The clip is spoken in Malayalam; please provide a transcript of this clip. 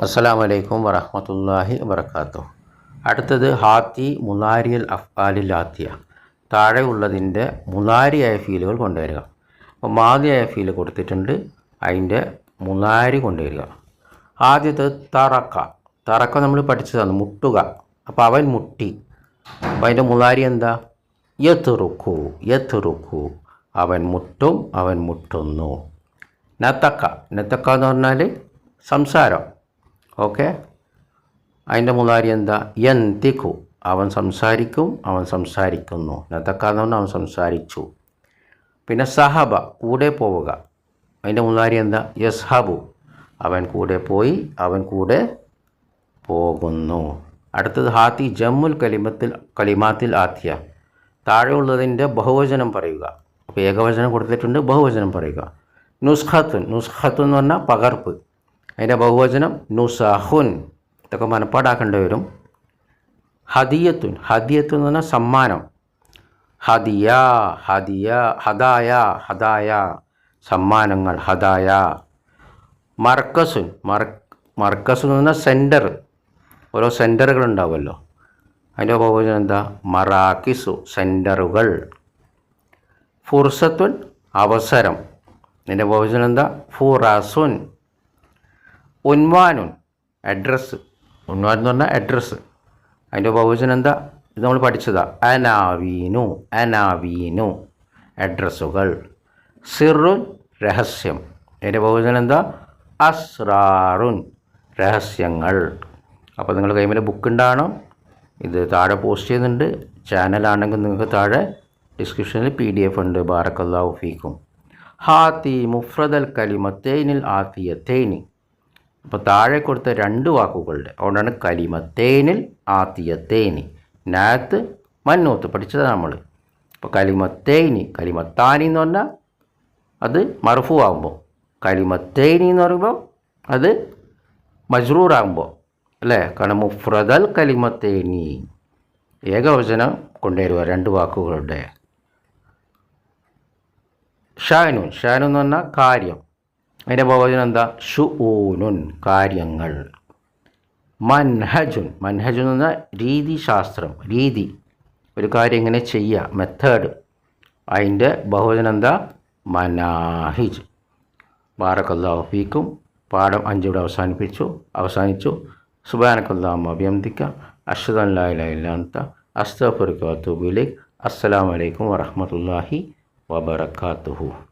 അസ്സലാമലൈക്കും വറഹമത്തല്ലാഹി വബർക്കാത്തു അടുത്തത് ഹാത്തി മുലാരിയൽ അഫ്ആലിൽ ആത്തിയ താഴെയുള്ളതിന്റെ മുലാരിയായ ഫീലുകൾ കൊണ്ടുവരിക. അപ്പോൾ മാതിയായ ഫീൽ കൊടുത്തിട്ടുണ്ട്. അതിന്റെ മുലാരി കൊണ്ടുവരിക. ആദ്യത്തെ തറക്ക. തറക്ക നമ്മൾ പഠിച്ചതാണ് മുട്ടുക. അപ്പോൾ അവൻ മുട്ടി. അപ്പോൾ അതിന്റെ മുലാരി എന്താ? യത്തുറുക്കു യത്തുറുക്കു അവൻ മുട്ടും അവൻ മുട്ടുന്നു. നത്തക്ക. നത്തക്ക എന്ന് പറഞ്ഞാൽ സംസാരം. ഓക്കെ? അതിന്റെ മുതാരി എന്താ? യന്തിക്കു. അവൻ സംസാരിക്കും അവൻ സംസാരിക്കുന്നു. നത്തക്ക എന്ന് പറഞ്ഞാൽ അവൻ സംസാരിച്ചു. പിന്നെ സഹബ കൂടെ പോവുക. അതിന്റെ മുതാരി എന്താ? യസ്ഹബു. അവൻ കൂടെ പോയി അവൻ കൂടെ പോകുന്നു. അടുത്തത് ഹാത്തി ജമ്മുൽ കലിമത്തിൽ കലിമാത്തിൽ ആത്തിയ. താഴെയുള്ളതിന്റെ ബഹുവചനം പറയുക. അപ്പോൾ ഏകവചനം കൊടുത്തിട്ടുണ്ട് ബഹുവചനം പറയുക. നുസ്ഖത്തുൻ. നുസ്ഖത്തുൻ എന്ന് പറഞ്ഞാൽ പകർപ്പ്. അതിന്റെ ബഹുവചനം നുസാഹുൻ. ഇതൊക്കെ മനപ്പാടാക്കേണ്ടി വരും. ഹദിയത്തുൻ. ഹദിയത്തുൻ എന്ന് പറഞ്ഞാൽ സമ്മാനം. ഹദിയ ഹദിയ ഹദായ ഹദായ. സമ്മാനങ്ങൾ ഹദായ. മർക്കസുൻ. മർ മർക്കസ് എന്ന് പറഞ്ഞാൽ സെന്റർ. ഓരോ സെന്ററുകൾ ഉണ്ടാവുമല്ലോ. അതിന്റെ ബഹുവചനം എന്താ? മറാക്കിസു. സെന്ററുകൾ. ഫുർസത്തുൻ അവസരം. ഇതിന്റെ ബഹുവചനം എന്താ? ഫുറാസുൻ. ഉൻവാനുൻ അഡ്രസ്സ് ഉൻവാൻ എന്ന് പറഞ്ഞാൽ അഡ്രസ്സ് അതിന്റെ ബഹുവചനം എന്താ? ഇത് നമ്മൾ പഠിച്ചതാ. അനാവീനു അനാവീനു. അഡ്രസ്സുകൾ സിറുൻ രഹസ്യം. അതിന്റെ ബഹുവചനം എന്താ? അസ്രാറുൻ രഹസ്യങ്ങൾ. അപ്പോൾ നിങ്ങൾ കൈമിൽ ബുക്ക് ഉണ്ടാകണം ഇത് താഴെ പോസ്റ്റ് ചെയ്യുന്നുണ്ട്. ചാനലാണെങ്കിൽ നിങ്ങൾക്ക് താഴെ ഡിസ്ക്രിപ്ഷനിൽ പി ഡി എഫ് ഉണ്ട്. ബാറക്കല്ലാഹു ഫീക്കും. ഹാത്തി മുഫ്രദൽ കലിമത്തേനിൽ ആത്തിയത്തേനി അപ്പോൾ താഴെ കൊടുത്ത രണ്ട് വാക്കുകളുടെ അതുകൊണ്ടാണ് കലിമത്തേനിൽ ആത്തിയത്തേനി നാത്ത് മന്നൂത്ത് പഠിച്ചതാണ് നമ്മൾ അപ്പോൾ കലിമത്തേനി കലിമത്താനി എന്ന് പറഞ്ഞാൽ അത് മറുഫു ആകുമ്പോൾ കലിമത്തേനി എന്ന് പറയുമ്പോൾ അത് മജ്റൂറാകുമ്പോൾ അല്ലേ? കാരണം മുഫ്രദൽ കലിമത്തേനി ഏകവചനം കൊണ്ടുവരുക രണ്ട് വാക്കുകളുടെ. ഷാനു ഷാനു എന്ന് പറഞ്ഞാൽ കാര്യം. അതിന്റെ ബഹുവചനം എന്താ? ഷുഊനുൻ കാര്യങ്ങൾ. മൻഹജുൻ. മൻഹജുൻ എന്ന് രീതിശാസ്ത്രം രീതി ഒരു കാര്യം എങ്ങനെ ചെയ്യുക മെത്തേഡ് അതിന്റെ ബഹുവചനം എന്താ? മനാഹിജ്. ബാറക്കല്ലാഹു ഫീക്കും. പാഠം അഞ്ചിവിടെ അവസാനിപ്പിച്ചു അവസാനിച്ചു. സുബാനക്കല്ലാമ അഭിയന്തിക്ക അഷ്ഹദു അൻ അസ്സലാമലൈക്കും ഇലാഹ ഇല്ലാ